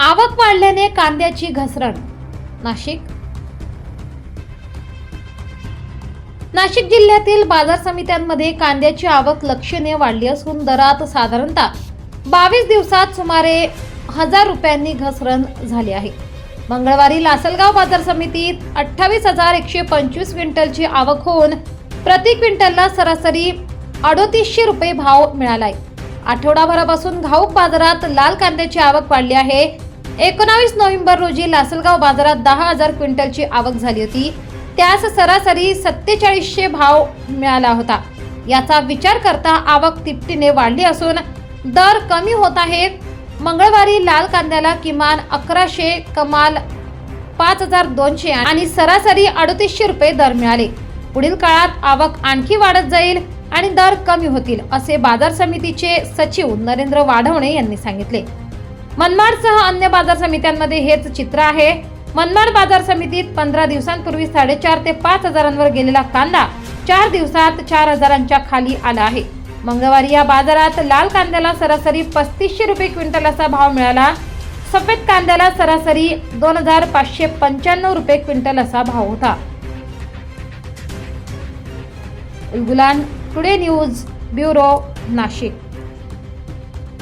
आवक वाढल्याने कांद्याची घसरण. नाशिक. नाशिक जिल्ह्यातील बाजार समित्यांमध्ये कांद्याची आवक लक्षणीय वाढली असून दरात साधारणतः बावीस दिवसात सुमारे हजार रुपयांनी घसरण झाली आहे. मंगळवारी लासलगाव बाजार समितीत अठ्ठावीस हजार एकशे पंचवीस क्विंटलची आवक होऊन प्रति क्विंटलला सरासरी अडोतीसशे रुपये भाव मिळालाय. आठवडाभरापासून घाऊक बाजारात लाल कांद्याची आवक वाढली आहे. एकोणावीस नोव्हेंबर रोजी लासलगाव बाजारात दहा हजार क्विंटलची आवक झाली होती. त्यास सरासरी सत्तेचाळीसशे भाव मिळाला होता. याचा विचार करता आवक तिपटीने वाढली असून दर कमी होत आहे मंगळवारी लाल कांद्याला किमान अकराशे कमाल पाच हजार दोनशे आणि सरासरी अडतीसशे रुपये दर मिळाले. पुढील काळात आवक आणखी वाढत जाईल आणि दर कमी होतील असे बाजार समितीचे सचिव नरेंद्र वाढवणे यांनी सांगितले. मनमाडसह अन्य बाजार समित्यांमध्ये हेच चित्र आहे. मनमाड बाजार समितीत पंधरा दिवसांपूर्वी साडेचार ते पाच हजारांवर गेलेला कांदा चार दिवसात चार हजारांच्या खाली आला आहे. मंगळवारी या बाजारात लाल कांद्याला सरासरी पस्तीसशे रुपये क्विंटल असा भाव मिळाला. सफेद कांद्याला सरासरी दोन हजार पाचशे पंच्याण्णव रुपये क्विंटल असा भाव होता. Ulgulan today news bureau Nashik.